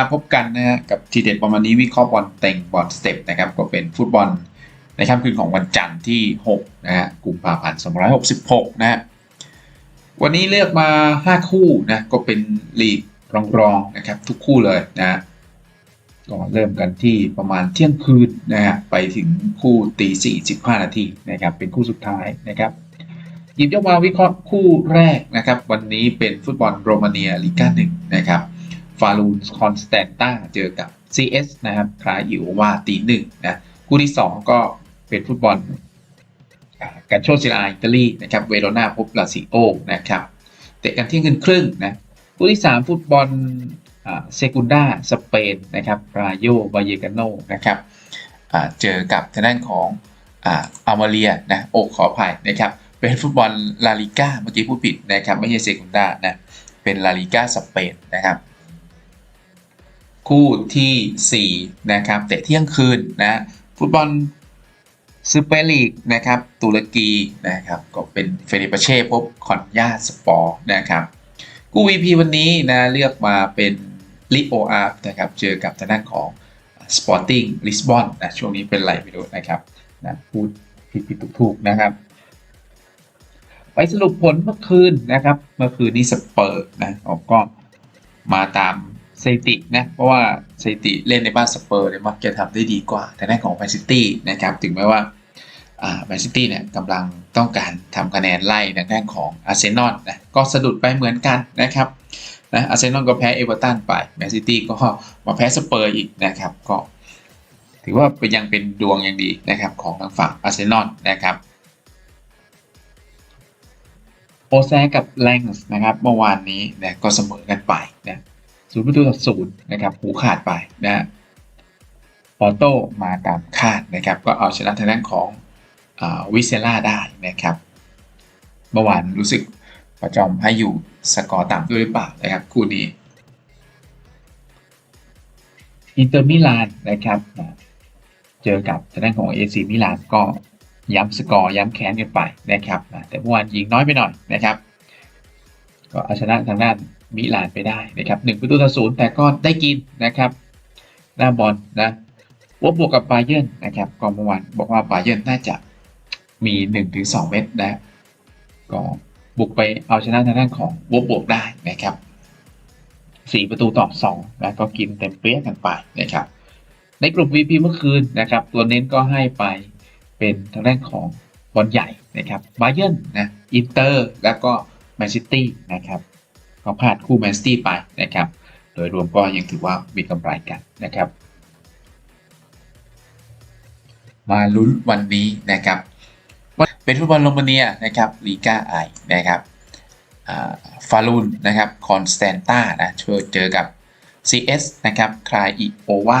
มาพบกันนะฮะกับทีเด็ดประมาณนี้วิเคราะห์บอลเต็งบอลสเต็ปนะครับก็เป็นฟุตบอลในค่ำคืนของวันจันทร์ที่ 6 นะฮะกุมภาพันธ์2566 นะฮะวันนี้เลือกมา 5 คู่นะก็เป็นลีกรองๆนะครับทุกคู่เลยนะฮะก็เริ่มกันที่ประมาณเที่ยงคืนนะฮะไปถึงคู่ตีสี่สิบห้านาทีนะครับเป็นคู่สุดท้ายนะครับหยิบยกมาวิเคราะห์คู่แรกนะครับ วันนี้เป็นฟุตบอลโรมาเนียลีกาหนึ่งนะครับ ฟาลูนคอนสแตนตาเจอกับ CS นะครับคลาอิโอวาตีหนึ่งนะคู่ที่ 2 ก็เป็นฟุตบอลกันโชซิลาอิตาลีนะครับเวโรนาพบลาซิโอนะครับเตะกันที่ยงคืนครึ่งนะคู่ที่ 3 ฟุตบอลเซกุนดาสเปนนะครับราโยบาเยกาโนนะครับอ่าเจอกับทางด้านของอามาเรียนะโอขออภัยนะครับเป็นฟุตบอลลาลิก้าเมื่อกี้พูดผิดนะครับไม่ใช่เซกุนดานะเป็นลาลิก้าสเปนนะครับ คู่ทีสี่ 4 นะครับเตะเที่ยงคืนนะฟุตบอลซูเปอร์ลีกนะครับตุรกีนะครับก็เป็นเฟริปเช่พบคอนยาสปอร์นะครับคู่ VP วันนี้นะเลือกมาเป็นลิโออาร์นะครับเจอกับทางด้านของ Sporting Lisbon นะช่วงนี้เป็นไรไม่ดูนะครับนะพูดผิดผิดถูกถูกๆนะครับ ไปสรุปผลเมื่อคืนนะครับ เมื่อคืนนี้สเปอร์นะผมก็มาตาม สถิตินะเพราะว่าสถิติเล่นในบ้านสเปอร์เนี่ยมักจะทำได้ดีกว่าแต่ด้านของแมนซิตี้นะครับถึงแม้ว่าแมนซิตี้เนี่ยกำลังต้องการทำคะแนนไล่ในด้านของอาร์เซนอลนะก็สะดุดไปเหมือนกันนะครับนะอาร์เซนอลก็แพ้เอเวอร์ตันไปแมนซิตี้ก็มาแพ้สเปอร์อีกนะครับก็ถือว่าเป็นยังเป็นดวงยังดีนะครับของทางฝั่งอาร์เซนอลนะครับโอแซกับแลงส์นะครับเมื่อวานนี้นะก็เสมอกันไปนะ ศูนย์ประตูต่อศูนย์นะครับหูขาดไปนะปอโต้มาตามคาดนะครับ ก็เอาชนะทางด้านของวิเซล่าได้นะครับเมื่อวานรู้สึกประจอมให้อยู่สกอร์ต่ำด้วยหรือเปล่านะครับคู่นี้อินเตอร์มิลานนะครับเจอกับทางด้านของเอซีมิลานก็ย้ำสกอร์ย้ำแค้นกันไปนะครับแต่เมื่อวานยิงน้อยไปหน่อยนะครับ ก็เอาชนะทางด้าน มิลานไปได้นะครับหนึ่งประตูต่อศูนย์แต่ก็ได้กินนะครับ หน้าบอลนะวบบวกกับบาเยร์นนะครับก็เมื่อวานบอกว่าบาเยร์นน่าจะมี 1-2 เม็ดนะก็บุกไปเอาชนะทางด้านของวบบวกได้นะครับ4ประตูต่อ2นะก็กินเต็มเปี้ยกันไปนะครับในกลุ่ม VP เมื่อคืนนะครับ ตัวเน้นก็ให้ไปเป็นทางด้านของบอลใหญ่นะครับบาเยร์นนะอินเตอร์แล้วก็แมนซิตี้นะครับ ก็พลาดคู่แมนซิตี้ไปนะครับ โดยรวมก็ยังถือว่ามีกำไรกันนะครับ มาลุ้นวันนี้นะครับเป็นฟุตบอลโรมาเนียนะครับลีกาไอนะครับฟาลูนนะครับคอนสแตนตานะช่วยเจอกับ CS นะครับคลายอิโอวา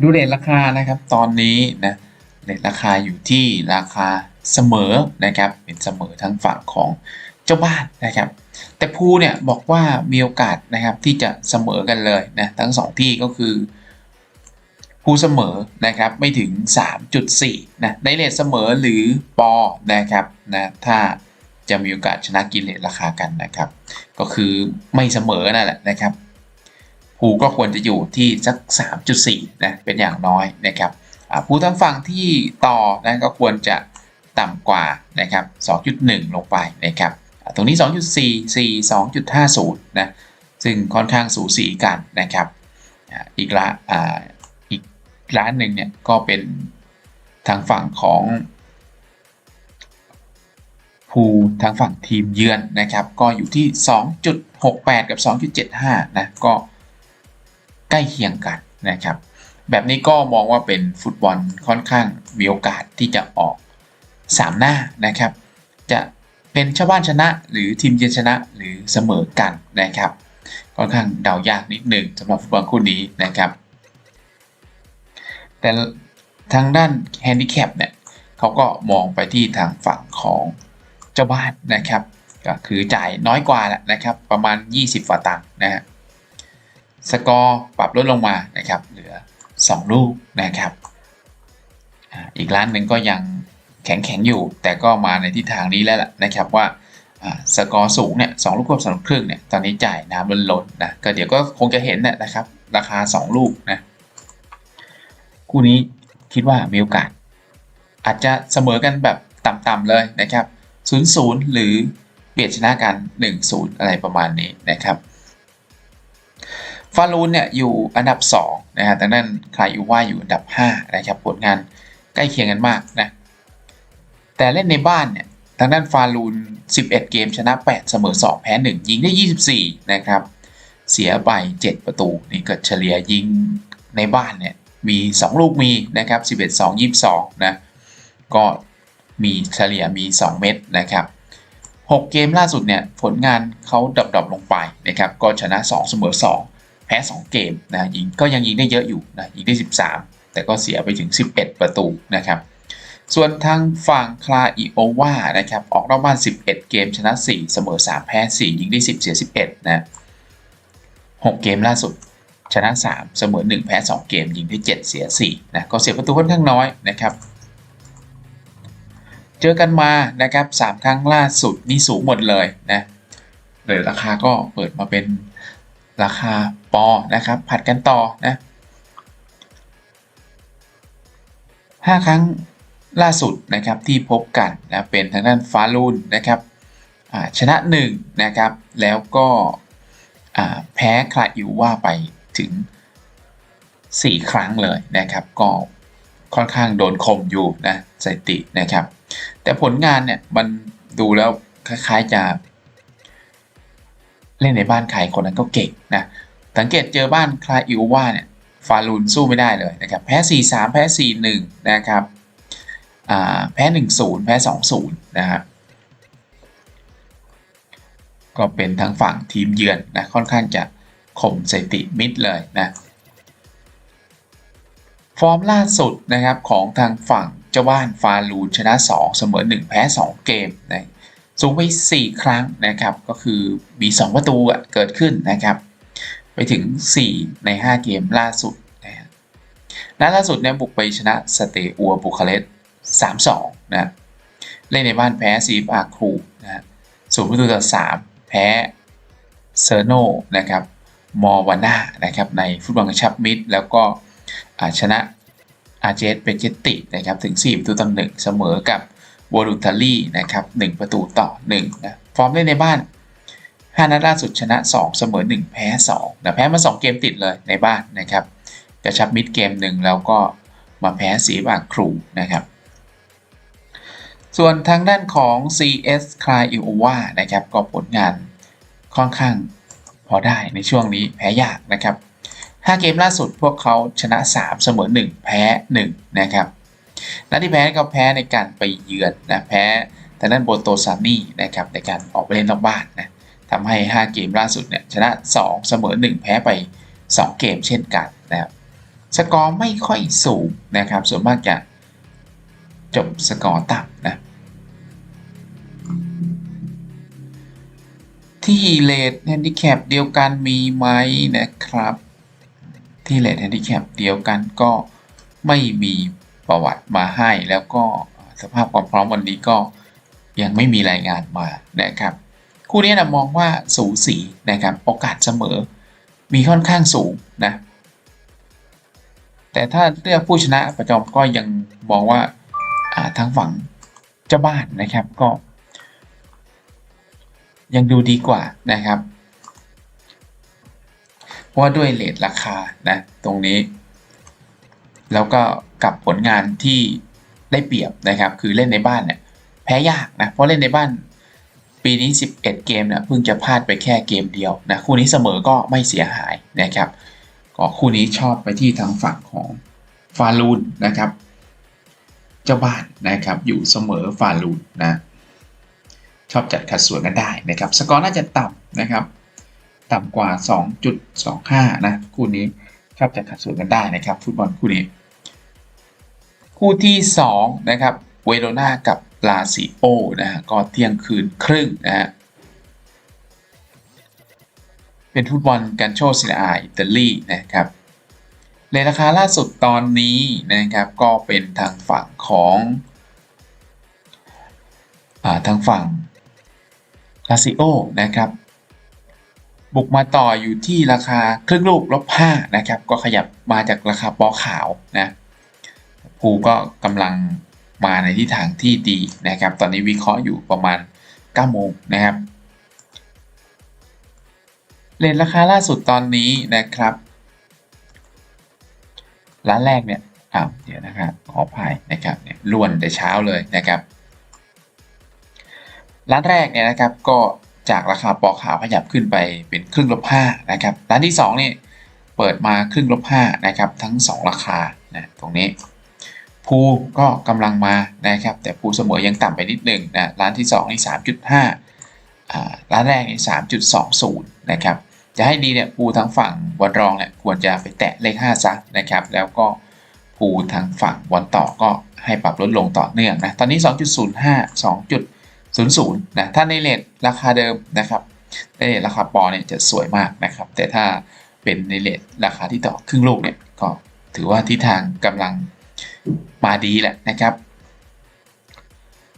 ดูเรทราคานะครับตอนนี้นะเรทราคาอยู่ที่ราคาเสมอนะครับเป็นเสมอทั้งฝั่งของ เจ้าบ้านนะครับ แต่ภูเนี่ยบอกว่ามีโอกาสนะครับที่จะเสมอกันเลยนะทั้ง 2 ที่ก็คือภูเสมอนะครับไม่ถึง 3.4นะในเลทเสมอหรือปอนะครับนะถ้าจะมีโอกาสชนะกินเลทราคากันนะครับ ก็คือไม่เสมอนั่นแหละนะครับภูก็ควรจะอยู่ที่สัก 3.4นะเป็นอย่างน้อยนะครับภูทั้งฝั่งที่ต่อนะก็ควรจะต่ำกว่านะครับ 2.1 ลงไปนะครับ ตรงนี้ 2.4 4 2.50 นะ ซึ่งค่อนข้างสูสีกันนะครับ อีกละอีกร้านหนึ่งเนี่ยก็เป็นทางฝั่งของภูทางฝั่งทีมเยือนนะครับ ก็อยู่ที่ 2.68 กับ 2.75 นะ ก็ใกล้เคียงกันนะครับ แบบนี้ก็มองว่าเป็นฟุตบอลค่อนข้างมีโอกาสที่จะออก 3 หน้านะครับ จะ เป็นชาวบ้านชนะ หรือทีมเยือนชนะหรือเสมอกันนะครับค่อนข้างเดายากนิดหนึ่งสำหรับฟุตบอลคู่นี้นะครับ แต่ทางด้านแฮนดิแคปเนี่ยเขาก็มองไปที่ทางฝั่งของเจ้าบ้านนะครับ ก็คือจ่ายน้อยกว่าแหละนะครับ ประมาณ 20ฝ่าตังค์นะฮะสกอร์ปรับลดลงมานะครับ เหลือ 2 ลูกนะครับ อีกร้านหนึ่งก็ยัง แข็งแข็งอยู่ แต่ก็มาในทิศทางนี้แล้วล่ะนะครับว่าสกอร์สูงเนี่ยสองลูกควบสองลูกครึ่งเนี่ยตอนนี้จ่ายน้ำล้นๆนะก็เดี๋ยวก็คงจะเห็นเนี่ยนะครับ ราคา 2 ลูกนะคู่นี้คิดว่ามีโอกาส อาจจะเสมอกันแบบต่ำๆเลยนะครับ0-0 หรือเปลี่ยนชนะกัน 1-0 อะไรประมาณนี้นะครับฟารูนเนี่ยอยู่อันดับ2นะฮะทางด้านคลายอูว่าอยู่อันดับ5นะครับผลงานใกล้เคียงกันมากนะ แต่เล่นในบ้านเนี่ยทางด้านฟารูน 11 เกมชนะ 8 เสมอ 2 แพ้ 1 ยิงได้ 24 นะครับ เสียไป 7 ประตู นี่ก็เฉลี่ยยิงในบ้านเนี่ยมี 2 ลูกมีนะครับ 11 2 22 นะ ก็มีเฉลี่ยมี 2 เม็ดนะครับ 6 เกมล่าสุดเนี่ยผลงานเขาดรอปๆลงไปนะครับ ก็ชนะ 2 เสมอ 2 แพ้ 2 เกมนะยิงก็ยังยิงได้เยอะอยู่นะยิงได้ 13 แต่ก็เสียไปถึง 11 ประตูนะครับ ส่วนทางฝั่งคลาอิโอวานะครับออกนอกบ้าน 11 เกมชนะ 4 เสมอ 3 แพ้ 4 ยิงได้ 10 เสีย 11 นะ 6 เกมล่าสุดชนะ 3 เสมอ 1 แพ้ 2 เกม ยิงได้ 7 เสีย4นะก็เสียประตูค่อนข้างน้อยนะครับเจอกันมานะครับ 3 ครั้งล่าสุดนี่สูงหมดเลยนะเลยราคาก็เปิดมาเป็นราคาปอนะครับ ผัดกันต่อนะ5ครั้ง ล่าสุดนะครับที่พบกันนะเป็นทางด้านฟาลูนนะครับชนะ1นะครับแล้วก็แพ้คลาอิวว่าไปถึง 4 ครั้งเลยนะครับก็ค่อนข้างโดนคมอยู่นะสถิตินะครับ แต่ผลงานเนี่ยมันดูแล้วคล้ายๆจะเล่นในบ้านใครคนนั้นก็เก่งนะสังเกตเจอบ้านคลาอิวว่าเนี่ยฟาลูนสู้ไม่ได้เลยนะครับแพ้ 4-3 แพ้ 4-1 นะครับ แพ้1-0 แพ้2-0นะครับก็เป็นทั้งฝั่งทีมเยือนนะค่อนข้างจะข่มสถิติมิดเลยนะฟอร์มล่าสุดนะครับของทางฝั่งเจ้าบ้านฟาลูนชนะ 2 เสมอ 1 แพ้ 2 เกมนะสูงไป 4 ครั้งนะครับก็คือมี 2 ประตูเกิดขึ้นนะครับไปถึง 4 ใน 5 เกมล่าสุดนะนัดล่าสุดเนี่ยบุกไปชนะสเตอัวบุคาเรสต์ 3-2นะเล่นในบ้านแพ้ซีฟอาครูนะศูนย์ประตูต่อ3แพ้เซอร์โนนะครับมอวาน่านะครับในฟุตบอลกระชับมิดแล้วก็ชนะอาเจสเปเจตินะครับถึง 4 ประตูต่อ1เสมอกับวอลูทารีนะครับ1ประตูต่อ1นะฟอร์มเล่นในบ้าน 5 นัดล่าสุดชนะ 2 เสมอ 1 แพ้2นะแพ้มา 2 เกมติดเลยในบ้านนะครับกระชับมิดเกมหนึ่งแล้วก็มาแพ้สีบาครูนะครับ ส่วนทางด้านของ CS c l a i o w a นะครับก็ผลงานค่อนข้างพอได้ในช่วงนี้แพ้ยากนะครับ 5 เกมล่าสุดพวกเขาชนะ 3 เสมอ 1 แพ้ 1 นะครับนัดที่แพ้ก็แพ้ในการไปเยือนนะแพ้ทางด้านโบโตซานี่นะครับในการออกไปเล่นนอกบ้านนะทำให้ 5 เกมล่าสุดเนี่ยชนะ 2 เสมอ 1 แพ้ไป 2 เกมเช่นกันนะครับสกอร์ไม่ค่อยสูงนะครับส่วนมากจะ จบสกอร์ต่ำนะที่เลดแฮนดิแคปเดียวกันมีไหมนะครับ ที่เลดแฮนดิแคปเดียวกันก็ไม่มีประวัติมาให้ แล้วก็สภาพความพร้อมวันนี้ก็ยังไม่มีรายงานมานะครับ คู่นี้นะมองว่าสูสีนะครับโอกาสเสมอ มีค่อนข้างสูงนะ แต่ถ้าเลือกผู้ชนะประจอมก็ยังมองว่า ทางฝั่งเจ้าบ้านนะครับก็ ยังดูดีกว่านะครับเพราะว่าด้วยเลทราคานะตรงนี้ แล้วก็กับผลงานที่ได้เปรียบนะครับ คือเล่นในบ้านเนี่ยแพ้ยากนะเพราะเล่นในบ้านปีนี้ 11 เกมนะเพิ่งจะพลาดไปแค่เกมเดียวนะคู่นี้เสมอก็ไม่เสียหายนะครับ ก็คู่นี้ชอบไปที่ทางฝั่งของฟาลูนนะครับ เจ้าบ้านนะครับอยู่เสมอฟาลูนนะชอบจัดขัดสวนกันได้นะครับ สกอร์น่าจะต่ำนะครับ ต่ำกว่า 2.25 นะคู่นี้ชอบจัดขัดสวนกันได้นะครับ ฟุตบอลคู่นี้ คู่ที่ 2 นะครับเวโรนากับลาซิโอนะฮะก็เที่ยงคืนครึ่งนะฮะเป็นฟุตบอลกันโชซิลาอิตาลีนะครับ ในราคาล่าสุดตอนนี้นะครับก็เป็นทางฝั่งของอทางฝั่งลาซิโอนะครับ บุกมาต่ออยู่ที่ราคาครึ่งลูกลบ5นะครับ ก็ขยับมาจากราคาปอขาวนะภูก็กำลังมาในทิศทางที่ดีนะครับ ตอนนี้วิเคราะห์อยู่ประมาณ9โมงนะครับเลนราคาล่าสุดตอนนี้นะครับ ร้านแรกเนี่ยอ้าวเดี๋ยวนะครับขออภัยนะครับเนี่ยล้วนแต่เช้าเลยนะครับ ร้านแรกเนี่ยนะครับก็จากราคาปอขาวขยับขึ้นไปเป็นครึ่งลบห้านะครับร้านที่2นี่เปิดมาครึ่งลบห้านะครับทั้ง 2 ราคานะตรงนี้ภูก็กำลังมานะครับ แต่ภูเสมอยังต่ำไปนิดหนึ่งนะร้านที่2นี่3.5อ่าร้านแรกนี่3.20นะครับ จะให้ดีเนี่ยภูทางฝั่งบอลรองเนี่ยควรจะไปแตะเลข5ซะนะครับ แล้วก็ภูทางฝั่งบอลต่อก็ให้ปรับลดลงต่อเนื่องนะ ตอนนี้ 2.05 2. 00 นะ ถ้าในเลทราคาเดิมนะครับในเลทราคาปอเนี่ยจะสวยมากนะครับ แต่ถ้าเป็นในเลทราคาที่ต่อครึ่งลูกเนี่ยก็ถือว่าทิศทางกำลังมาดีแหละนะครับ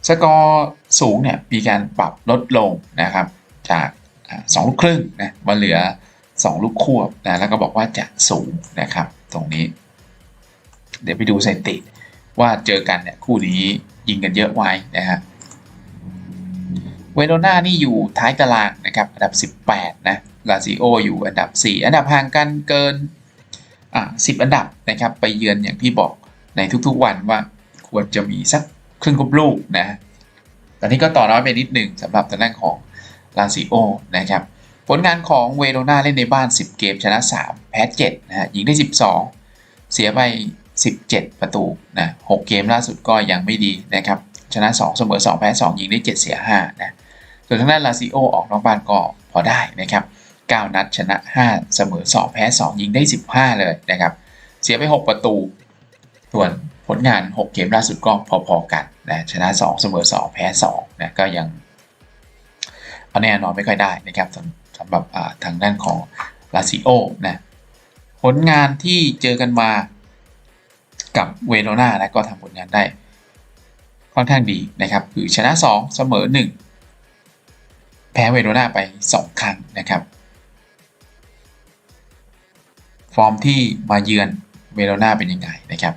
สกอร์สูงเนี่ยมีการปรับลดลงนะครับจาก สองลูกครึ่งนะมาเหลือ 2 ลูกควบนะแล้วก็บอกว่าจะสูงนะครับตรงนี้ เดี๋ยวไปดูสถิติว่าเจอกันเนี่ยคู่นี้ยิงกันเยอะไว้นะฮะเวโรนานี่อยู่ท้ายตารางนะครับอันดับ 18นะลาซิโออยู่อันดับ 4 อันดับห่างกันเกินอ่า10อันดับนะครับไปเยือนอย่างที่บอกในทุกๆวันว่าควรจะมีสักครึ่งกบลูกนะตอนนี้ก็ต่อน้อยไปนิดหนึ่งสำหรับทางด้านของ ลาซิโอนะครับผลงานของเวโรนาเล่นในบ้าน 10 เกมชนะ 3 แพ้ 7 นะฮะยิงได้ 12 เสียไป 17 ประตูนะ6เกมล่าสุดก็ยังไม่ดีนะครับชนะ 2 เสมอ 2 แพ้ 2 ยิงได้ 7 เสีย5นะส่วนทางด้านลาซิโอออกนอกบ้านก็พอได้นะครับ 9 นัดชนะ 5 เสมอ 2 แพ้ 2 ยิงได้ 15 เลยนะครับ เสียไป 6 ประตู ส่วนผลงาน 6 เกมล่าสุดก็พอๆกันนะชนะ 2 เสมอ 2 แพ้2นะก็ยัง เอาแน่นอนไม่ค่อยได้นะครับสำสำหรับทางด้านของลาซิโอนะผลงานที่เจอกันมากับเวโรนานะก็ทำผลงานได้ค่อนข้างดีนะครับ คือชนะ 2 เสมอ 1 แพ้เวโรนาไป 2 ครั้งนะครับ ฟอร์มที่มาเยือนเวโรนาเป็นยังไงนะครับ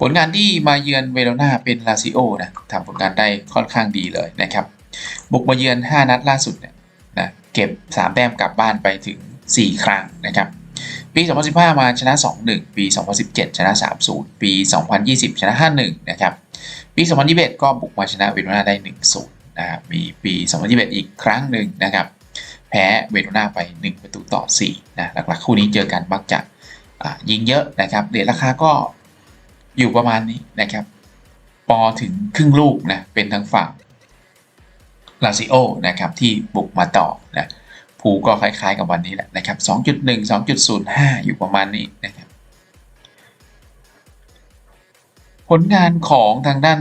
ผลงานที่มาเยือนเวโรนาเป็นลาซิโอนะทำผลงานได้ค่อนข้างดีเลยนะครับ บุกมาเยือน 5 นัดล่าสุดเนี่ยนะเก็บ 3 แต้มกลับบ้านไปถึง 4 ครั้งนะครับ ปี 2015 มาชนะ 2-1 ปี 2017 ชนะ 3-0 ปี 2020 ชนะ 5-1 นะครับ ปี 2021 ก็บุกมาชนะเวโรนาได้ 1-0 นะครับ มีปี 2021 อีกครั้งหนึ่งนะครับ แพ้เวโรนาไป 1 ประตูต่อ 4 นะ หลักๆ คู่นี้เจอกันมักจะอ่ายิงเยอะนะครับเหรียญราคาก็อยู่ประมาณนี้นะครับ ปอถึงครึ่งลูกนะ เป็นทางฝั่ง ลาซิโอนะครับที่บุกมาต่อนะภูก็คล้าย ๆ กับวันนี้แหละนะครับ 2.1 2.05 อยู่ประมาณนี้นะครับ ผลงานของทางด้าน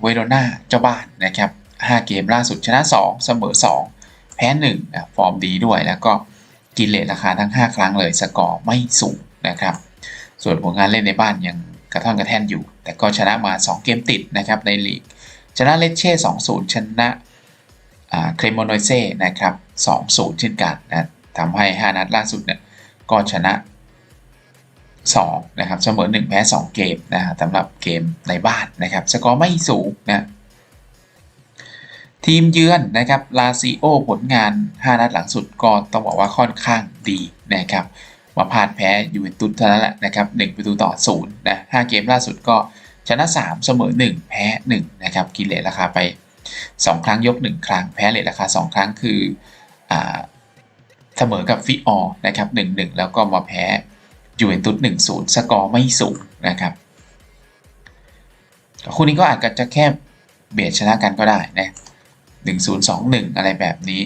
เวโรนาเจ้าบ้านนะครับ 5 เกมล่าสุดชนะ 2 เสมอ 2 แพ้1นะฟอร์มดีด้วย แล้วก็กินเลทราคาทั้ง 5 ครั้งเลย สกอร์ไม่สูงนะครับ ส่วนผลงานเล่นในบ้านยังกระท่อนกระแท่นอยู่ แต่ก็ชนะมา 2 เกมติดนะครับในลีก ชนะเลเช่ 2-0 ชนะ เครโมโนเซ่นะครับ2-0 เช่นกันนะทำให้ 5 นัดล่าสุดเนี่ยก็ชนะ 2 นะครับเสมอ 1 แพ้ 2 เกมนะสำหรับเกมในบ้านนะครับ สกอร์ไม่สูงนะทีมเยือนนะครับลาซิโอผลงาน 5 นัดหลังสุดก็ต้องบอกว่าค่อนข้างดีนะครับมาพลาดแพ้ยูเวนตุสเท่านั้นแหละนะครับ1ประตูต่อ0นะ5เกมล่าสุดก็ชนะ 3 เสมอ 1 แพ้ 1 นะครับ กินเลทราคาไป 2 ครั้งยก 1 ครั้งแพ้เลทราคา 2 ครั้งคืออเสมอกับฟิออนะครับ1-1 แล้วก็มาแพ้ยูเวนตุส1-0 สกอร์ไม่สูงนะครับคู่นี้ก็อาจจะแค่เบียดชนะกันก็ได้นะ1-0 2-1 อะไรแบบนี้